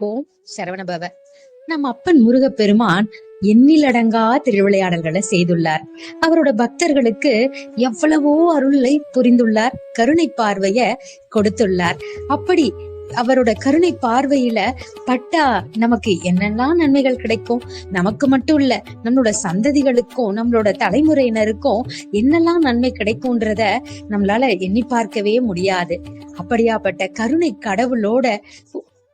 ஓம் சரவணபவ நம் அப்பன் முருகப்பெருமான் எண்ணிலடங்கா திருவிளையாடல்களை செய்துள்ளார். அவரோட பக்தர்களுக்கு எவ்வளவோ அருளை புரிந்துள்ளார் கருணை பார்வைய கொடுத்துள்ளார். அப்படி அவரோட கருணை பார்வையில பட்டா நமக்கு என்னெல்லாம் நன்மைகள் கிடைக்கும்? நமக்கு மட்டும் இல்ல நம்மளோட சந்ததிகளுக்கும் நம்மளோட தலைமுறையினருக்கும் என்னெல்லாம் நன்மை கிடைக்கும்ன்றத நம்மளால எண்ணி பார்க்கவே முடியாது. அப்படியாப்பட்ட கருணை கடவுளோட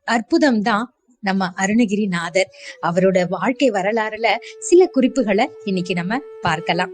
அற்புதம் தான் நம்ம அருணகிரிநாதர். அவரோட வாழ்க்கை வரலாறுல சில குறிப்புகளை இன்னைக்கு நம்ம பார்க்கலாம்.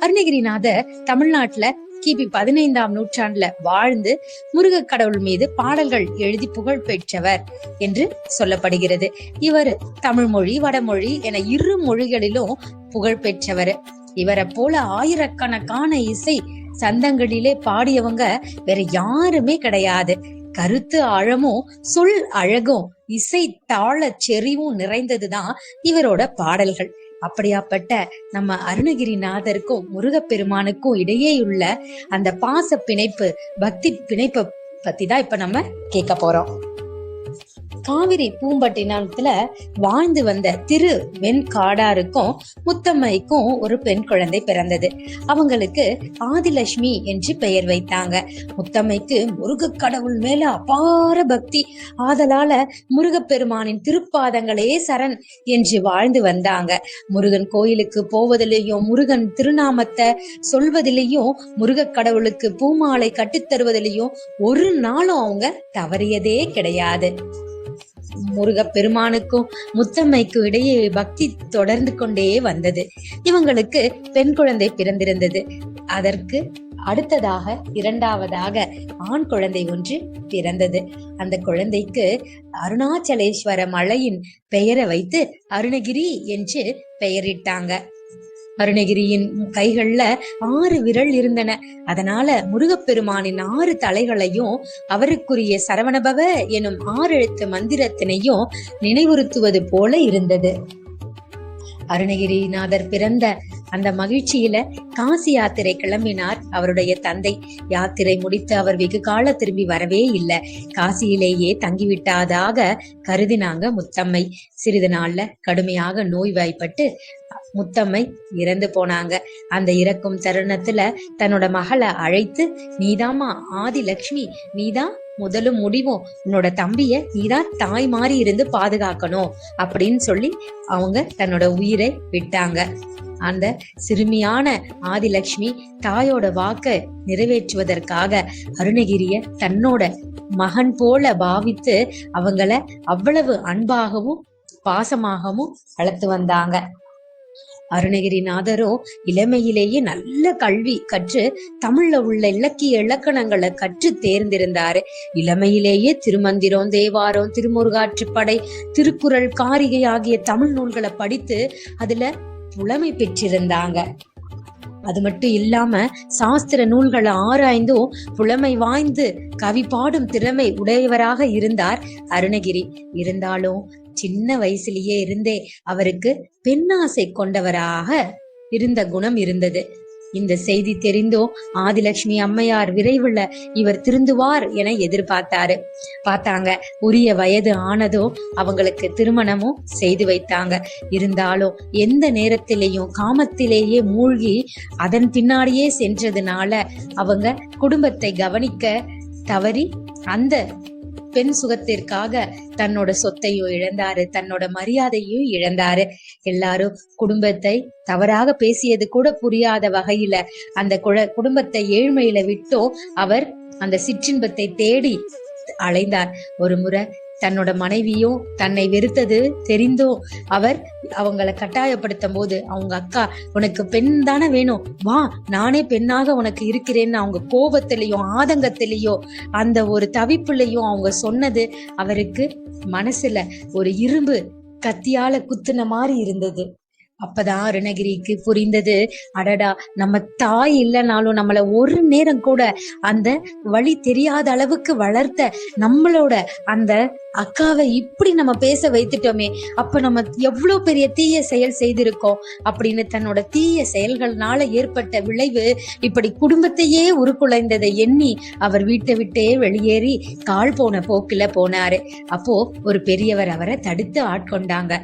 அருணகிரிநாதர் தமிழ்நாட்டுல கிபி பதினைந்தாம் நூற்றாண்டுல வாழ்ந்து முருக கடவுள் மீது பாடல்கள் எழுதி புகழ் பெற்றவர் என்று சொல்லப்படுகிறது. இவர் தமிழ் மொழி வடமொழி என இரு மொழிகளிலும் புகழ் பெற்றவர். இவரை போல ஆயிரக்கணக்கான இசை சந்தங்களிலே பாடியவங்க வேற யாருமே கிடையாது. கருத்து ஆழமும் சொல் அழகும் இசை தாள செறிவும் நிறைந்ததுதான் இவரோட பாடல்கள். அப்படியாப்பட்ட நம்ம அருணகிரிநாதருக்கும் முருகப்பெருமானுக்கும் இடையேயுள்ள அந்த பாச பிணைப்பு பக்தி பிணைப்பை பத்தி தான் இப்ப நம்ம கேட்க போறோம். காவிரி பூம்பட்டினத்துல வாழ்ந்து வந்த திரு வெண்காடாருக்கும் முத்தம்மைக்கும் ஒரு பெண் குழந்தை பிறந்தது. அவங்களுக்கு ஆதிலட்சுமி என்று பெயர் வைத்தாங்க. முத்தம்மைக்கு முருக கடவுள் மேல அபார பக்தி. ஆதலால முருகப்பெருமானின் திருப்பாதங்களே சரண் என்று வாழ்ந்து வந்தாங்க. முருகன் கோயிலுக்கு போவதிலேயும் முருகன் திருநாமத்தை சொல்வதிலேயும் முருக கடவுளுக்கு பூமாலை கட்டித்தருவதிலேயும் ஒரு நாளும் அவங்க தவறியதே கிடையாது. முருகப்பெருமானுக்கும் முத்தம்மைக்கும் இடையே பக்தி தொடர்ந்து கொண்டே வந்தது. இவங்களுக்கு பெண் குழந்தை பிறந்திருந்தது. அதற்கு அடுத்ததாக இரண்டாவதாக ஆண் குழந்தை ஒன்று பிறந்தது. அந்த குழந்தைக்கு அருணாச்சலேஸ்வர மலையின் பெயரை வைத்து அருணகிரி என்று பெயரிட்டாங்க. அருணகிரியின் கைகள்ல ஆறு விரல் இருந்தன. அதனால முருகப்பெருமானின் ஆறு தலைகளையும் அவருக்குரிய சரவணபவ எனும் ஆறு எழுத்து மந்திரத்தினையும் நினைவுறுத்துவது போல இருந்தது. அருணகிரிநாதர் பிறந்த அந்த மகிழ்ச்சியில காசி யாத்திரை கிளம்பினார் அவருடைய தந்தை. யாத்திரை முடித்து அவர் வெகு கால திரும்பி வரவே இல்லை. காசியிலேயே தங்கிவிட்டாதாக கருதினாங்க முத்தம்மை. சிறிது நாள்ல கடுமையாக நோய்வாய்ப்பட்டு முத்தம்மை இறந்து போனாங்க. அந்த இறக்கும் தருணத்துல தன்னோட மகளை அழைத்து நீதாம்மா ஆதி லக்ஷ்மி நீதான் முதலும் முடிவும். உன்னோட தம்பிய நீதான் தாய் மாறி இருந்து பாதுகாக்கணும். அப்படின்னு சொல்லி அவங்க தன்னோட உயிரை விட்டாங்க. அந்த சிறுமியான ஆதிலக்ஷ்மி தாயோட வாக்க நிறைவேற்றுவதற்காக அருணகிரிய தன்னோட மகன் போல பாவித்து அவங்கள அவ்வளவு அன்பாகவும் பாசமாகவும் வளர்த்து வந்தாங்க. அருணகிரிநாதரோ இளமையிலேயே நல்ல கல்வி கற்று தமிழ்ல உள்ள இலக்கிய இலக்கணங்களை கற்று தேர்ந்திருந்தாரு. இளமையிலேயே திருமந்திரம் தேவாரம் திருமுருகாற்றுப்படை திருக்குறள் காரிகை ஆகிய தமிழ் நூல்களை படித்து அதுல புலமை பெற்றிருந்தாங்க. அது மட்டும் இல்லாம சாஸ்திர நூல்களை ஆராய்ந்தும் புலமை வாய்ந்து கவி பாடும் திறமை உடையவராக இருந்தார் அருணகிரி. இருந்தாலும் சின்ன வயசுலயே இருந்தே அவருக்கு பெண்ணாசை கொண்டவராக இருந்த குணம் இருந்தது. இந்த செய்தி தெரிந்தும் ஆதிலட்சுமி அம்மையார் விரைவுல இவர் திருந்துவார் என எதிர்பார்த்தாரு. பார்த்தாங்க உரிய வயது ஆனதும் அவங்களுக்கு திருமணமும் செய்து வைத்தாங்க. இருந்தாலும் எந்த நேரத்திலேயும் காமத்திலேயே மூழ்கி அதன் பின்னாடியே சென்றதுனால அவங்க குடும்பத்தை கவனிக்க தவறி அந்த பெண் சுகத்திற்காக தன்னோட சொத்தையும் இழந்தாரு தன்னோட மரியாதையும் இழந்தாரு. எல்லாரும் குடும்பத்தை தவறாக பேசியது கூட புரியாத வகையில அந்த குடும்பத்தை ஏழ்மையில விட்டோ அவர் அந்த சிற்றின்பத்தை தேடி அலைந்தார். ஒரு முறை தன்னோட மனைவியும் தன்னை வெறுத்தது தெரிந்தும் அவர் அவங்கள கட்டாயப்படுத்தும் போது அவங்க அக்கா உனக்கு பெண் தானே வேணும். வா நானே பெண்ணாக உனக்கு இருக்கிறேன்னு அவங்க கோபத்திலையும் ஆதங்கத்திலையோ அந்த ஒரு தவிப்புலையும் அவங்க சொன்னது அவருக்கு மனசுல ஒரு இரும்பு கத்தியால குத்துன மாதிரி இருந்தது. அப்பதான் அருணகிரிக்கு புரிந்தது அடடா நம்ம தாய் இல்லைனாலும் நம்மள ஒரு நேரம் கூட அந்த வழி தெரியாத அளவுக்கு வளர்த்த நம்மளோட அந்த அக்காவை இப்படி நம்ம பேச வைத்துட்டோமே அப்ப நம்ம எவ்வளவு பெரிய தீய செயல் செய்திருக்கோம் அப்படின்னு தன்னோட தீய செயல்கள்னால ஏற்பட்ட விளைவு இப்படி குடும்பத்தையே உருக்குலைந்ததை எண்ணி அவர் வீட்டை விட்டே வெளியேறி கால் போன போக்குல போனாரு. அப்போ ஒரு பெரியவர் அவரை தடுத்து ஆட்கொண்டாங்க.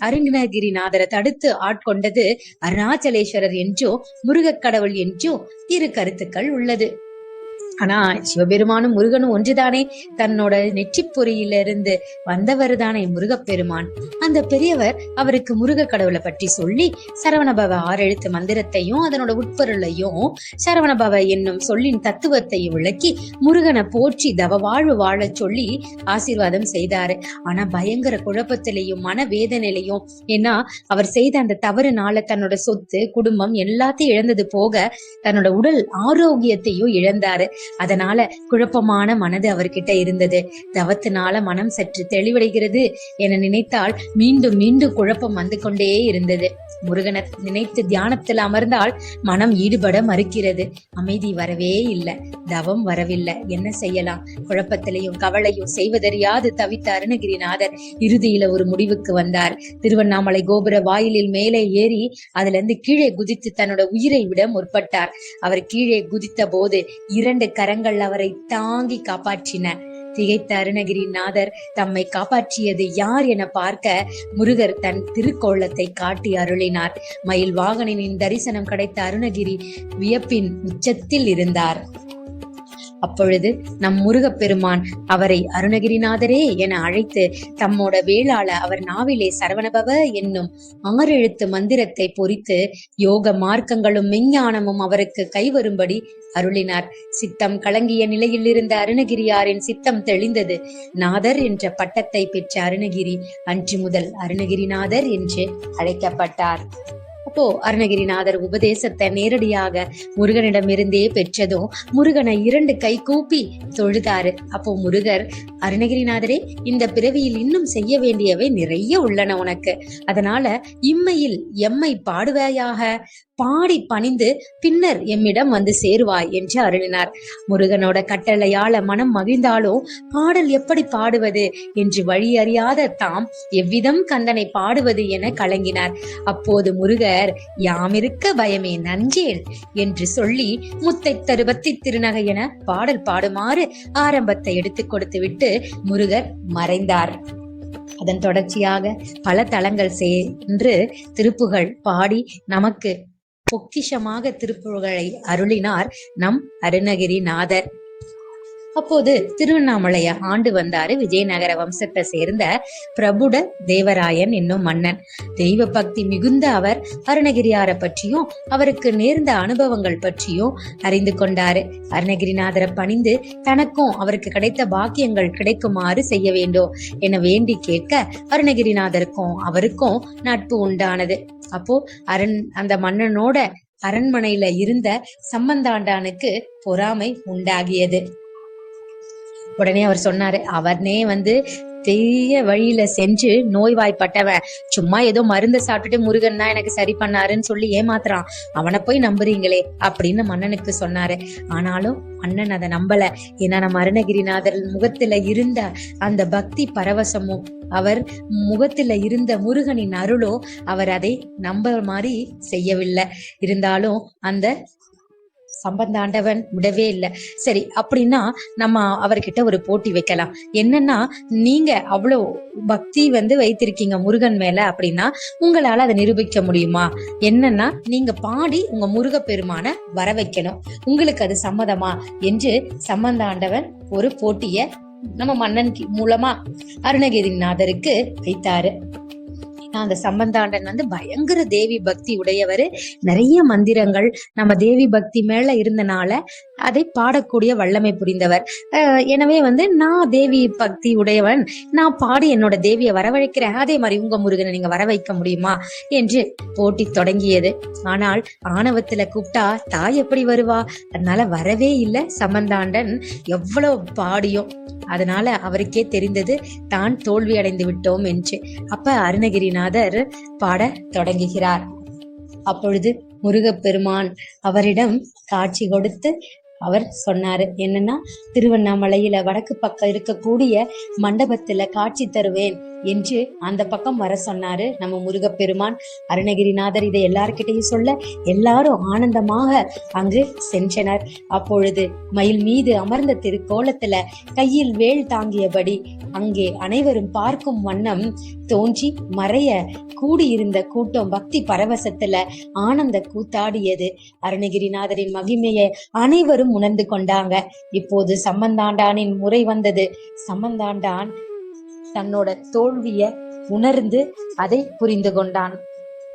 அருணகிரிநாதரை தடுத்து ஆட்கொண்டது அருணாச்சலேஸ்வரர் என்றோ முருகக்கடவுள் என்றோ இரு கருத்துக்கள் உள்ளது. ஆனா சிவபெருமானும் முருகனும் ஒன்றுதானே? தன்னோட நெற்றிப்பொறியிலிருந்து வந்தவர் தானே முருகப்பெருமான். அந்த பெரியவர் அவருக்கு முருக கடவுளை பற்றி சொல்லி சரவணபவ ஆறெழுத்து மந்திரத்தையும் அதனோட உட்பொருளையும் சரவணபவ என்னும் சொல்லின் தத்துவத்தையும் விளக்கி முருகனை போற்றி தவ வாழ்வு வாழச் சொல்லி ஆசீர்வாதம் செய்தாரு. ஆனா பயங்கர குழப்பத்திலையும் மனவேதனையிலையும் ஏன்னா அவர் செய்த அந்த தவறுனால தன்னோட சொத்து குடும்பம் எல்லாத்தையும் இழந்தது போக தன்னோட உடல் ஆரோக்கியத்தையும் இழந்தாரு. அதனால குழப்பமான மனது அவர்கிட்ட இருந்தது. தவத்தினால மனம் சற்று தெளிவடைகிறது என நினைத்தால் மீண்டும் மீண்டும் குழப்பம் வந்து கொண்டே இருந்தது. முருகனை நினைத்து தியானத்தில் அமர்ந்தால் மனம் ஈடுபட மறுக்கிறது. அமைதி வரவே இல்லை. தவம் வரவில்லை. என்ன செய்யலாம்? குழப்பத்திலையும் கவலையும் செய்வதறியாது தவித்த அருணகிரிநாதர் இறுதியில ஒரு முடிவுக்கு வந்தார். திருவண்ணாமலை கோபுர வாயிலில் மேலே ஏறி அதுல இருந்து கீழே குதித்து தன்னோட உயிரை விட முற்பட்டார். அவர் கீழே குதித்த போது இரண்டு கரங்கள் அவரை தாங்கி காப்பாற்றின. திகைத்த அருணகிரிநாதர் தம்மை காப்பாற்றியது யார் என பார்க்க முருகர் தன் திருக்கோளத்தை காட்டி அருளினார். மயில் வாகனனின் தரிசனம் கிடைத்த அருணகிரி வியப்பின் உச்சத்தில் இருந்தார். அப்பொழுது நம் முருகப்பெருமான் அவரை அருணகிரிநாதரே என அழைத்து தம்மோட வேளாள அவர் நாவிலே சரவணபவ என்னும் ஆறெழுத்து மந்திரத்தை பொறித்து யோக மார்க்கங்களும் மெஞ்ஞானமும் அவருக்கு கைவரும்படி அருளினார். சித்தம் கலங்கிய நிலையில் இருந்த அருணகிரியாரின் சித்தம் தெளிந்தது. நாதர் என்ற பட்டத்தை பெற்ற அருணகிரி அன்று முதல் அருணகிரிநாதர் என்று அழைக்கப்பட்டார். அப்போ அருணகிரிநாதர் உபதேசத்தை நேரடியாக முருகனிடமிருந்தே பெற்றதும் முருகனை இரண்டு கை கூப்பி தொழுதாரு. அப்போ முருகர் அருணகிரிநாதரே இந்த பிறவியில் இன்னும் செய்ய வேண்டியவை நிறைய உள்ளன உனக்கு. அதனால இம்மையில் எம்மை பாடுவாயாக? பாடி பணிந்து பின்னர் எம்மிடம் வந்து சேருவாய் என்று அருளினார். முருகனோட கட்டளையால மனம் மகிழ்ந்தாலும் பாடல் எப்படி பாடுவது? என்று வழி அறியாத தாம் எவ்விதம் கந்தனை பாடுவது என கலங்கினார். அப்போது முருகர் யாமிருக்க பயமே நஞ்சேல் என்று சொல்லி முத்தை தருவத்தி திருநகை என பாடல் பாடுமாறு ஆரம்பத்தை எடுத்துக் கொடுத்து விட்டு முருகர் மறைந்தார். அதன் தொடர்ச்சியாக பல தலங்கள் சென்று திருப்புகள் பாடி நமக்கு பொக்கிஷமாக திருப்புகழை அருளினார் நம் அருணகிரிநாதர். அப்போது திருவண்ணாமலைய ஆண்டு வந்தாரு விஜயநகர வம்சத்தை சேர்ந்த பிரபுட தேவராயன் என்னும் மன்னன். தெய்வ பக்தி மிகுந்த அவர் அருணகிரியாரை பற்றியும் அவருக்கு நேர்ந்த அனுபவங்கள் பற்றியும் அறிந்து கொண்டாரு. அருணகிரிநாதரை பணிந்து தனக்கும் அவருக்கு கிடைத்த பாக்கியங்கள் கிடைக்குமாறு செய்ய வேண்டும் என வேண்டி கேட்க அருணகிரிநாதருக்கும் அவருக்கும் நட்பு உண்டானது. அப்போ அரண் அந்த மன்னனோட அரண்மனையில இருந்த சம்பந்தாண்டானுக்கு பொறாமை உண்டாகியது. உடனே அவர் சொன்னாரு அவர்னே வந்து பெரிய வழியில செஞ்சு நோய்வாய்ப்பட்டவன். சும்மா ஏதோ மருந்து சாப்பிட்டுட்டு முருகன் தான் எனக்கு சரி பண்ணாருன்னு சொல்லி ஏமாத்துறான். அவனை போய் நம்புறீங்களே அப்படின்னு மன்னனுக்கு சொன்னாரு. ஆனாலும் அண்ணன் அதை நம்பல. ஏன்னா நம்ம அருணகிரிநாதர் முகத்துல இருந்த அந்த பக்தி பரவசமும் அவர் முகத்துல இருந்த முருகனின் அருளோ அவர் அதை நம்ப மாதிரி செய்யவில்லை. இருந்தாலும் அந்த சம்பந்தாண்டவன் விடவே இல்லை. சரி அப்படின்னா நம்ம அவர்கிட்ட ஒரு போட்டி வைக்கலாம். என்னன்னா நீங்க அவ்வளோ பக்தி வந்து வைத்திருக்கீங்க முருகன் மேல அப்படின்னா உங்களால அதை நிரூபிக்க முடியுமா? என்னன்னா நீங்க பாடி உங்க முருக பெருமான வர வைக்கணும். உங்களுக்கு அது சம்மதமா? என்று சம்பந்தாண்டவன் ஒரு போட்டிய நம்ம மன்னன் மூலமா அருணகிரிநாதருக்கு வைத்தாரு. அந்த சம்பந்தாண்டன் வந்து பயங்கர தேவி பக்தி உடையவர். நிறைய மந்திரங்கள். நம்ம தேவி பக்தி மேல இருந்தனால அதை பாடக்கூடிய வல்லமை புரிந்தவர். அஹ் எனவே வந்து நான் தேவி பக்தி உடையவன். நான் பாடி என்னோட தேவியை வரவழைக்கிறேன். அதே மாதிரி உங்க முருகனை நீங்க வர வைக்க முடியுமா? என்று போட்டி தொடங்கியது. ஆனால் ஆணவத்துல கூப்பிட்டா தாய் எப்படி வருவா? அதனால வரவே இல்லை சம்பந்தாண்டன். எவ்வளவு பாடியும். அதனால அவருக்கே தெரிந்தது தான் தோல்வி அடைந்து விட்டோம் என்று. அப்ப அருணகிரிநாதர் பாட தொடங்குகிறார். அப்பொழுது முருகப்பெருமான் அவரிடம் காட்சி கொடுத்து அவர் சொன்னாரு என்னன்னா திருவண்ணாமலையில வடக்கு பக்கம் இருக்கக்கூடிய மண்டபத்துல காட்சி தருவேன். என்று அந்த பக்கம் வர சொன்னாரு. நம்ம முருகப்பெருமான் அருணகிரிநாதர் இதை எல்லார்கிட்டையும் சொல்ல எல்லாரும் ஆனந்தமாக அங்கு சென்றனர். அப்பொழுது மயில் மீது அமர்ந்த திருக்கோலத்துல கையில் வேல் தாங்கியபடி அங்கே அனைவரும் பார்க்கும் வண்ணம் தோன்றி மறைய கூடியிருந்த கூட்டம் பக்தி பரவசத்துல ஆனந்த கூத்தாடியது. அருணகிரிநாதரின் மகிமையை அனைவரும் உணர்ந்து கொண்டாங்க. இப்போது சம்பந்தாண்டானின் முறை வந்தது. சம்பந்தாண்டான் தன்னோட தோல்விய உணர்ந்து அதை புரிந்து கொண்டான்.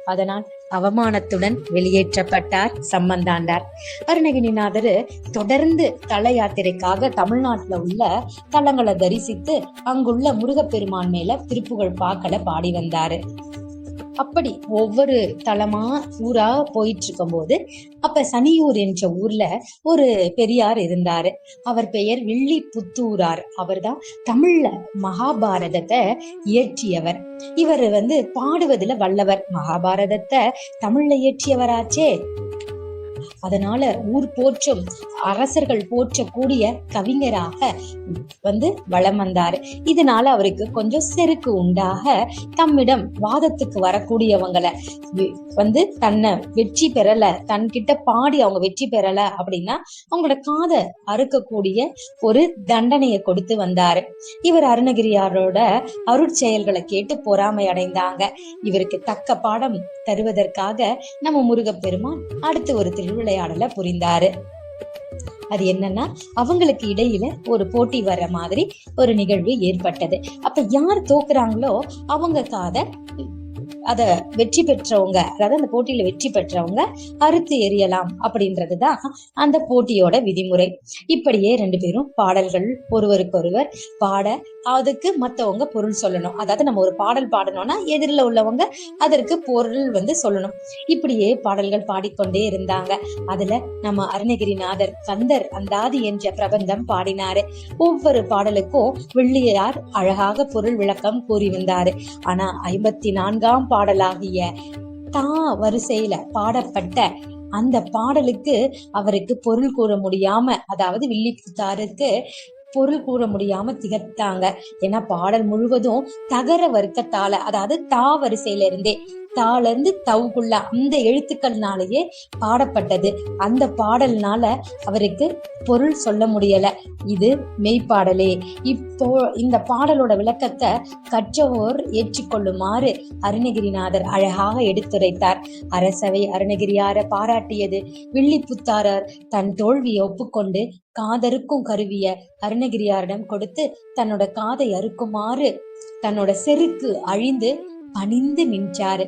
அதனால் அவமானத்துடன் வெளியேற்றப்பட்டார் சம்பந்தாண்டார். அருணகிரிநாதர் தொடர்ந்து தல யாத்திரைக்காக தமிழ்நாட்டுல உள்ள தலங்களை தரிசித்து அங்குள்ள முருகப்பெருமான் மேல திருப்புகழ் பாக்களை பாடி வந்தாரு. அப்படி ஒவ்வொரு தலமா ஊரா போயிட்டு இருக்கும் போது அப்ப சனியூர் என்ற ஊர்ல ஒரு பெரியார் இருந்தாரு. அவர் பெயர் வில்லி புத்தூரார் அவர்தான் தமிழ்ல மகாபாரதத்தை இயற்றியவர். இவர் வந்து பாடுவதுல வல்லவர். மகாபாரதத்தை தமிழ்ல இயற்றியவராச்சே. அதனால ஊர் போற்றும் அரசர்கள் போற்றக்கூடிய கவிஞராக வந்து வளம் வந்தாரு. இதனால அவருக்கு கொஞ்சம் செருக்கு உண்டாக தம்மிடம் வாதத்துக்கு வரக்கூடியவங்களை வந்து தன்னை வெற்றி பெறல தன்கிட்ட பாடி அவங்க வெற்றி பெறல அப்படின்னா அவங்களோட காதை அறுக்கக்கூடிய ஒரு தண்டனையை கொடுத்து வந்தாரு. இவர் அருணகிரியாரோட அருட்செயல்களை கேட்டு பொறாமை அடைந்தாங்க. இவருக்கு தக்க பாடம் தருவதற்காக நம்ம முருகப்பெருமான் அடுத்து ஒரு திருவிளையாடலை புரிந்தாரு. அது என்னன்னா அவங்களுக்கு இடையில ஒரு போட்டி வர்ற மாதிரி ஒரு நிகழ்வு ஏற்பட்டது. அப்ப யார் தோக்குறாங்களோ அவங்க காதை அத வெற்றி பெற்றவங்க அதாவது அந்த போட்டியில வெற்றி பெற்றவங்க அறுத்து எறியலாம் அப்படின்றதுதான் அந்த போட்டியோட விதிமுறை. இப்படியே ரெண்டு பேரும் பாடல்கள் ஒருவருக்கொருவர் பாட அதுக்கு மத்தவங்க பொருள் சொல்லணும். அதாவது நம்ம ஒரு பாடல் பாடணும்னா எதிரில் உள்ளவங்க அதற்கு பொருள் வந்து சொல்லணும். இப்படியே பாடல்கள் பாடிக்கொண்டே இருந்தாங்க. அதுல நம்ம அருணகிரிநாதர் கந்தர் அந்தாதி என்ற பிரபந்தம் பாடினாரு. ஒவ்வொரு பாடலுக்கும் வெள்ளியார் அழகாக பொருள் விளக்கம் கூறி வந்தாரு. ஆனா ஐம்பத்தி நான்காம் பாடலாகிய தா வரிசையில பாடப்பட்ட அந்த பாடலுக்கு அவருக்கு பொருள் கூற முடியாம அதாவது வில்லிப்புத்தாருக்கு பொருள் கூற முடியாம திகத்தாங்க. ஏன்னா பாடல் முழுவதும் தகர வர்க்கத்தால அதாவது தா வரிசையில இருந்தே தால இருந்து தவுக்குள்ள அந்த எழுத்துக்கள்னாலேயே பாடப்பட்டது. அந்த பாடல்னால அவருக்கு பொருள் சொல்ல முடியல. இது மெய்ப்பாடலே. இப்போ இந்த பாடலோட விளக்கத்தை கற்றவோர் ஏற்றுக்கொள்ளுமாறு அருணகிரிநாதர் அழகாக எடுத்துரைத்தார். அரசவை அருணகிரியார பாராட்டியது. வில்லிப்புத்தாரர் தன் தோல்வியை ஒப்புக்கொண்டு காதறுக்கும் கருவிய அருணகிரியாரிடம் கொடுத்து தன்னோட காதை அறுக்குமாறு தன்னோட செருக்கு அழிந்து பணிந்து நின்றாரு.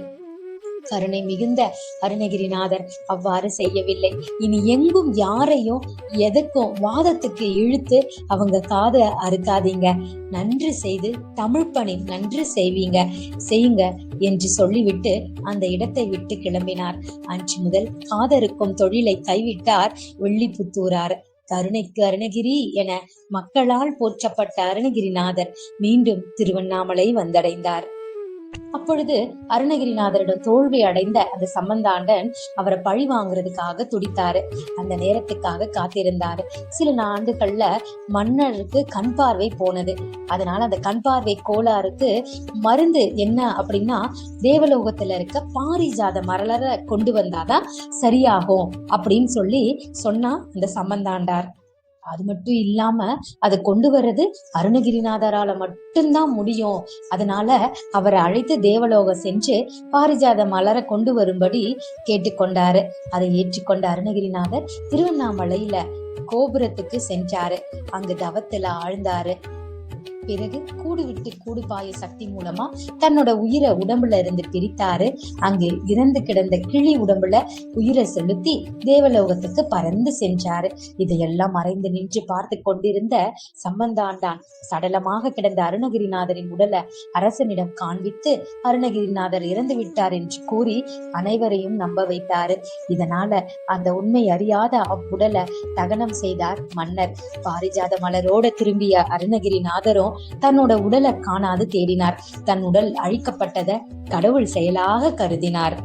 கருணை மிகுந்த அருணகிரிநாதர் அவ்வாறு செய்யவில்லை. இனி எங்கும் யாரையும் எதுக்கும் வாதத்துக்கு இழுத்து அவங்க காதை அறுக்காதீங்க. நன்று செய்து தமிழ் பணி நன்று செய்வீங்க. செய்யுங்க என்று சொல்லிவிட்டு அந்த இடத்தை விட்டு கிளம்பினார். அன்று முதல் காதறுக்கும் தொழிலை கைவிட்டார் வெள்ளிப்புத்தூரார் கருணைக்கு அருணகிரி என மக்களால் போற்றப்பட்ட அருணகிரிநாதர் மீண்டும் திருவண்ணாமலை வந்தடைந்தார். அப்பொழுது அருணகிரிநாதரிடம் தோல்வி அடைந்த அந்த சம்பந்தாண்டன் அவரை பழி வாங்குறதுக்காக துடித்தாரு. அந்த நேரத்துக்காக காத்திருந்தாரு. சில ஆண்டுகள்ல மன்னருக்கு கண் பார்வை போனது. அதனால அந்த கண் பார்வை கோளாறுக்கு மருந்து என்ன அப்படின்னா தேவலோகத்துல இருக்க பாரிஜாத மரலரை கொண்டு வந்தாதான் சரியாகும் அப்படின்னு சொல்லி சொன்னா அந்த சம்பந்தாண்டார். அது மட்டும் இல்லாம அதை கொண்டு வர்றது அருணகிரிநாதரால மட்டும்தான் முடியும். அதனால அவரை அழைத்து தேவலோகம் சென்று பாரிஜாத மலரை கொண்டு வரும்படி கேட்டுக்கொண்டாரு. அதை ஏற்றுக்கொண்ட அருணகிரிநாதர் திருவண்ணாமலையில கோபுரத்துக்கு சென்றாரு. அங்கு தவத்துல ஆழ்ந்தாரு. பிறகு கூடு விட்டு கூடு பாய சக்தி மூலமா தன்னோட உயிரை உடம்புல இருந்து பிரித்தாரு. அங்கு இறந்து கிடந்த கிளி உடம்புல உயிரை செலுத்தி தேவலோகத்துக்கு பறந்து சென்றாரு. இதையெல்லாம் மறைந்து நின்று பார்த்து கொண்டிருந்த சம்பந்தாண்டான் சடலமாக கிடந்த அருணகிரிநாதரின் உடலை அரசனிடம் காண்பித்து அருணகிரிநாதர் இறந்து விட்டார் என்று கூறி அனைவரையும் நம்ப வைத்தாரு. இதனால அந்த உண்மை அறியாத அவ்வுடலை தகனம் செய்தார் மன்னர். பாரிஜாத மலரோட திரும்பிய அருணகிரிநாதரும் தன்னோட உடலை காணாது தேடினார். தன் உடல் அழிக்கப்பட்டத கடவுள் செயலாக கருதினார்.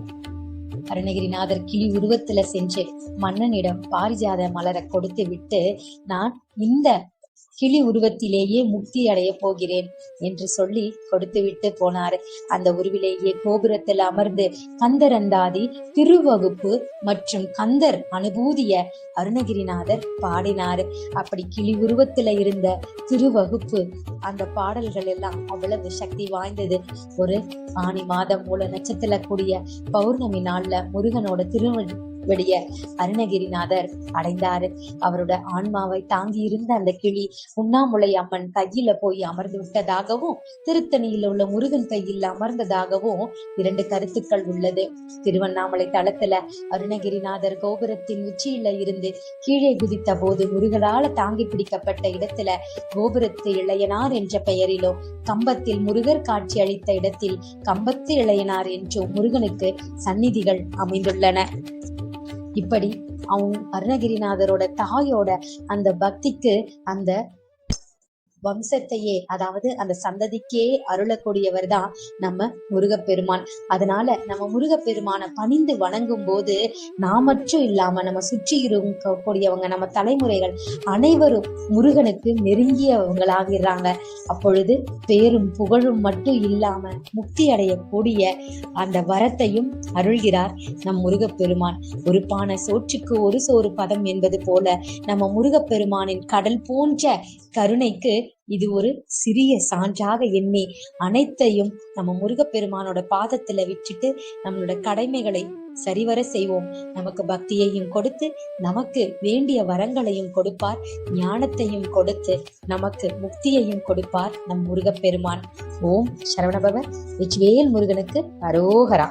அருணகிரிநாதர் கிளி உருவத்துல சென்று மன்னனிடம் பாரிஜாத மலரை கொடுத்து விட்டு நான் இந்த கிளி உருவத்திலேயே முக்தி அடைய போகிறேன் என்று சொல்லி கொடுத்துவிட்டு போனாரு. அந்த உருவிலேயே கோபுரத்தில் அமர்ந்து கந்தர் அந்தாதி திருவகுப்பு மற்றும் கந்தர் அனுபூதிய அருணகிரிநாதர் பாடினாரு. அப்படி கிளி உருவத்துல இருந்த திருவகுப்பு அந்த பாடல்கள் எல்லாம் அவ்வளவு சக்தி வாய்ந்தது. ஒரு ஆணி மாதம் மூல நட்சத்திர கூடிய பௌர்ணமி நாள்ல முருகனோட திருவடி வெளிய அருணகிரிநாதர் அடைந்தாரு. அவரோட ஆன்மாவை தாங்கி இருந்த அந்த கிளி உண்ணாமுலை அம்மன் கையில போய் அமர்ந்து விட்டதாகவும் திருத்தணியில உள்ள முருகன் கையில் அமர்ந்ததாகவும் இரண்டு கருத்துக்கள் உள்ளது. திருவண்ணாமலை தளத்துல அருணகிரிநாதர் கோபுரத்தின் உச்சியில இருந்து கீழே குதித்த போது முருகனால தாங்கி பிடிக்கப்பட்ட இடத்துல கோபுரத்து இளையனார் என்ற பெயரிலோ கம்பத்தில் முருகர் காட்சி அளித்த இடத்தில் கம்பத்து இளையனார் என்றும் முருகனுக்கு சந்நிதிகள் அமைந்துள்ளன. இப்படி அவங்க அருணகிரிநாதரோட தாயோட அந்த பக்திக்கு அந்த வம்சத்தையே அதாவது அந்த சந்ததிக்கே அருளக்கூடியவர் தான் நம்ம முருகப்பெருமான். அதனால நம்ம முருகப்பெருமானை பணிந்து வணங்கும் போது நாம் மட்டும் இல்லாம நம்ம சுற்றி இருக்கக்கூடியவங்க நம்ம தலைமுறைகள் அனைவரும் முருகனுக்கு நெருங்கியவங்களாகிறாங்க. அப்பொழுது பேரும் புகழும் மட்டும் இல்லாம முக்தி அடையக்கூடிய அந்த வரத்தையும் அருள்கிறார் நம் முருகப்பெருமான். ஒரு பானை சோற்றுக்கு ஒரு சோறு பதம் என்பது போல நம்ம முருகப்பெருமானின் கடல் போன்ற கருணைக்கு இது ஒரு சிறிய சான்றாக எண்ணி அனைத்தையும் நம்ம முருகப்பெருமானோட பாதத்துல விட்டுட்டு நம்மளோட கடமைகளை சரிவர செய்வோம். நமக்கு பக்தியையும் கொடுத்து நமக்கு வேண்டிய வரங்களையும் கொடுப்பார். ஞானத்தையும் கொடுத்து நமக்கு முக்தியையும் கொடுப்பார் நம் முருகப்பெருமான். ஓம் சரவணபவ வெற்றிவேல் முருகனுக்கு அரோகரா.